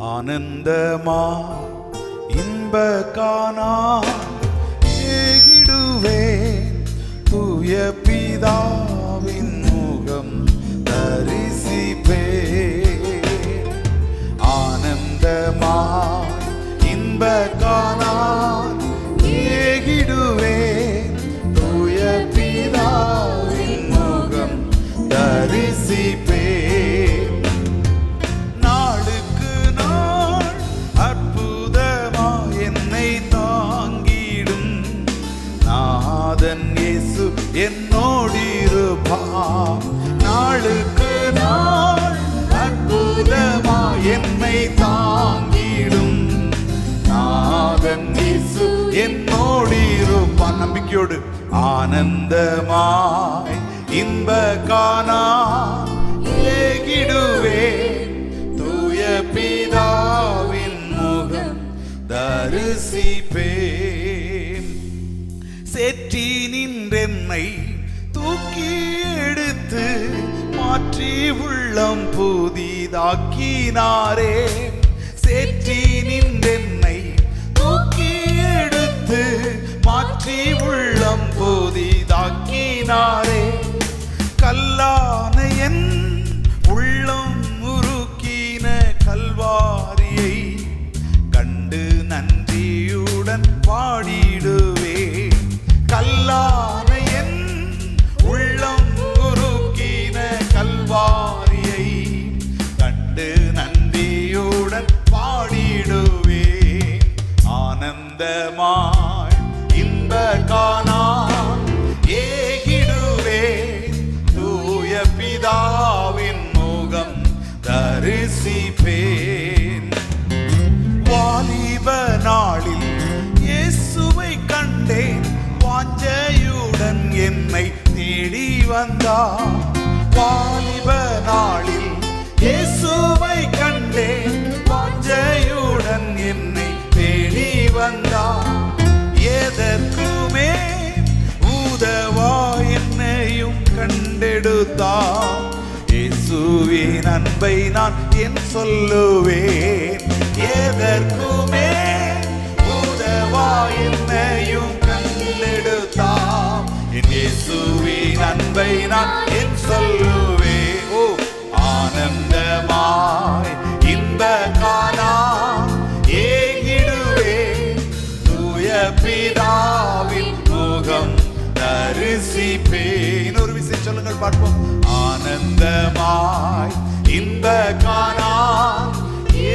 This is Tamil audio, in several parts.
ஆனந்தமா? இன்ப காணா? ஏகிடுவே தூய பிதாவின் நம்பிக்கையோடு ஆனந்தமாய் இன்ப காணா ஏகிடுவே தூய பிதாவின் முகம் தரிசிப்பேன். செற்றி நின்றென்னை தூக்கி எடுத்து மாற்றி உள்ளம் புதிதாக்கினாரே. செற்றி நின்றென்னை மாற்றி உள்ளம் புதிதாக்கினாரே கல்லான என் உள்ளம் உருக்கின கல்வாரியை கண்டு நன்றியுடன் பாடிடுவே. கல்லான என் உள்ளம் உருக்கின கல்வாரியை கண்டு நன்றியுடன் பாடிடுவே. ஆனந்தமா வந்தா வாலிப நாளில் இயேசுவை கண்டேன். வாஞ்சையுடன் என்னை தேடி வந்தா. எதற்குமே ஊதவா என்னையும் கண்டெடுத்தா. இயேசுவின் அன்பை நான் என் சொல்லுவேன்? எதற்குமே உதவா என்னையும் கண்டெடுத்தா. இயேசுவின் நான் என் சொல்லுவே. ஓ ஆனந்தமாய் இந்த காலா ஏகிடுவே தூய பிதாவின் முகம் தரிசிப்பேன் ஒரு விசை சொல்லுங்கள் பார்ப்போம். ஆனந்தமாய் இந்த காலா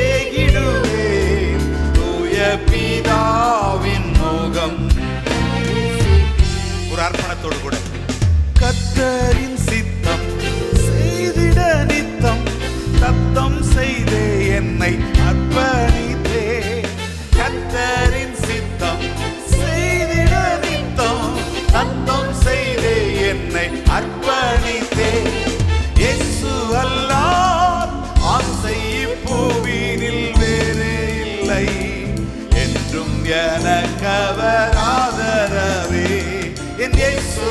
ஏகிடுவே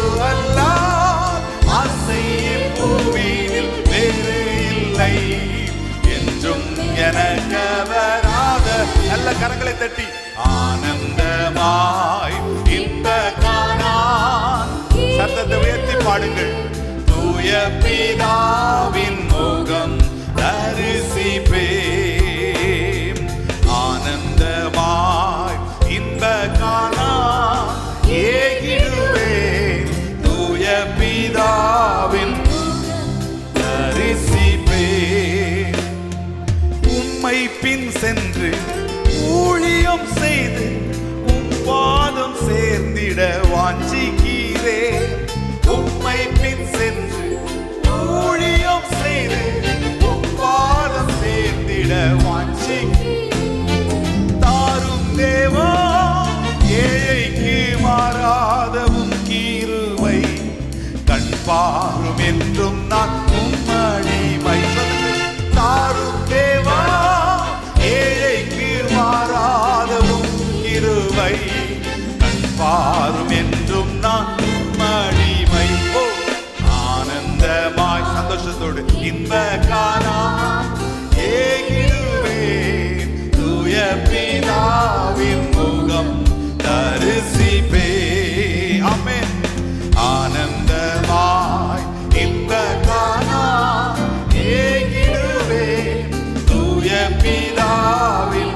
இயேசு ஆசை பூவினில் வேறு இல்லை. என்றும் எனக்கவர் ஆதர நல்ல கரங்களை தட்டி ஆனந்தமாய் இந்த காணான். சத்தத்தை உயர்த்தி பாடுங்கள். தூய பிதாவின் உம்மை பின் சென்று ஊழியம் செய்து உம்பாதம் சேர்ந்திட வாஞ்சிக்கிறேன் உம்மை பின் சென்று ஊழியம் செய்து உம்பாதம் சேர்ந்திட வாஞ்சி தாரும் தேவா ஏழைக்கு மாறாதவும் கீருவை கண் பாரும் என்றும் நான் மாறும் என்றும் நான் மணிமை போ ஆனந்தமாய் சந்தோஷத்தோடு இன்ப காணா ஏகிடுவேன் தூய பிதாவின் முகம் தரிசிப்பே. அமே ஆனந்தமாய் இன்ப காணா ஏகிடுவேன் தூய பிதாவின்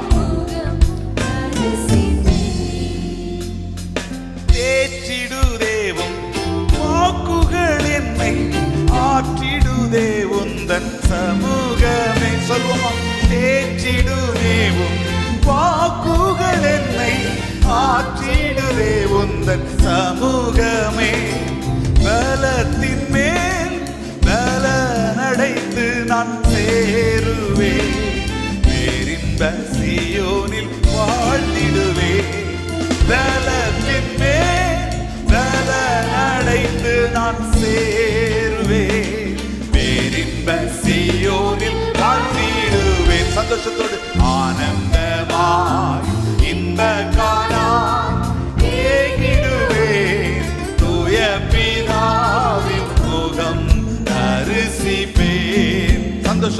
தன் சமூகமே சொல்வோமா? தேற்றிடுதே உன் வாக்குகள் என்னை ஆற்றிடுதே உந்தன் சமூகமே. பலத்தின் மேல் பலனடைந்து நான் சேருவேன் பேரின்ப சியோனில் வாழ்ந்திடுவேன் பல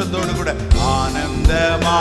சந்தோஷத்தோடு கூட ஆனந்தமா